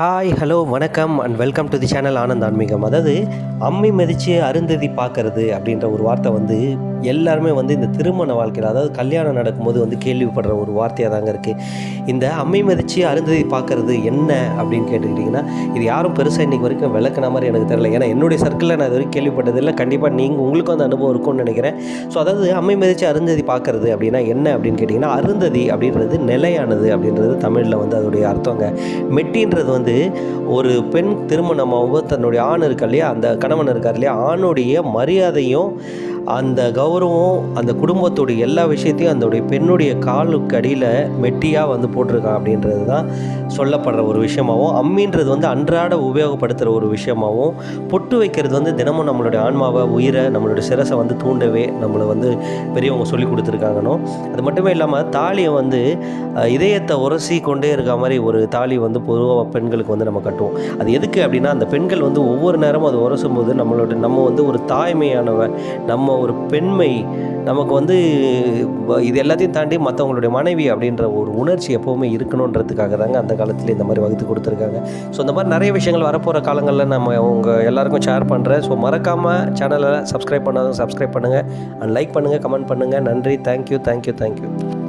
Hi hello வணக்கம் and welcome to the channel Anand ஆன்மீகம். அதாவது அம்மி மிதித்து அருந்ததி பார்க்கறது அப்படின்ற ஒரு வார்த்தை வந்து எல்லாருமே வந்து இந்த திருமண வாழ்க்கையில் அதாவது கல்யாணம் நடக்கும்போது வந்து கேள்விப்படுற ஒரு வார்த்தையாக தாங்க இருக்குது இந்த அம்மி மிதித்து அருந்ததி பார்க்கறது என்ன அப்படின்னு கேட்டுக்கிட்டிங்கன்னா இது யாரும் பெருசாக இன்றைக்கி வரைக்கும் விளக்குன மாதிரி எனக்கு தெரியல. ஏன்னா என்னுடைய சர்க்கிளில் நான் இது வரைக்கும் கேள்விப்பட்டதில்லை கண்டிப்பாக நீங்கள் உங்களுக்கும் அந்த அனுபவம் இருக்கும்னு நினைக்கிறேன். ஸோ அதாவது அம்மை மிதித்து அருந்ததி பார்க்கறது அப்படின்னா என்ன அப்படின்னு கேட்டிங்கன்னா அருந்ததி அப்படின்றது நிலையானது அப்படின்றது தமிழில் வந்து அதோடைய அர்த்தங்க. மெட்டின்றது வந்து ஒரு பெண் திருமணமாகவும் தன்னுடைய ஆண் இருக்கா இல்லையா அந்த கணவன் இருக்கார் இல்லையா ஆணுடைய மரியாதையும் அந்த கௌரவம் அந்த குடும்பத்துடைய எல்லா விஷயத்தையும் அதோடைய பெண்ணுடைய காலுக்கு அடியில் மெட்டியாக வந்து போட்டிருக்கான் அப்படின்றது தான் சொல்லப்படுற ஒரு விஷயமாகவும் அம்மின்றது வந்து அன்றாட உபயோகப்படுத்துகிற ஒரு விஷயமாகவும் பொட்டு வைக்கிறது வந்து தினமும் நம்மளுடைய ஆன்மாவை உயிரை நம்மளுடைய சிரசை வந்து தூண்டவே நம்மளை வந்து பெரியவங்க சொல்லி கொடுத்துருக்காங்கனோ. அது மட்டுமே இல்லாமல் தாலியை வந்து இதயத்தை உரசி கொண்டே இருக்க மாதிரி ஒரு தாலி வந்து பொதுவாக பெண்களுக்கு வந்து நம்ம கட்டுவோம். அது எதுக்கு அப்படின்னா அந்த பெண்கள் வந்து ஒவ்வொரு நேரமும் அது உரசும் போது நம்மளோட நம்ம வந்து ஒரு தாய்மையானவ நம்ம ஒரு பெண்மை நமக்கு வந்து இது எல்லாத்தையும் தாண்டி மற்றவங்களுடைய மனைவி அப்படின்ற ஒரு உணர்ச்சி எப்போவுமே இருக்கணுன்றதுக்காக தாங்க அந்த காலத்தில் இந்த மாதிரி வகுத்து கொடுத்துருக்காங்க. ஸோ இந்த மாதிரி நிறைய விஷயங்கள் வரப்போகிற காலங்களில் நம்ம உங்கள் எல்லாருக்கும் ஷேர் பண்ணுறேன் ஸோ மறக்காமல் சேனலை சப்ஸ்கிரைப் பண்ணாதும் சப்ஸ்கிரைப் பண்ணுங்கள் அண்ட் லைக் பண்ணுங்கள் கமெண்ட் பண்ணுங்கள் நன்றி. Thank you thank you thank you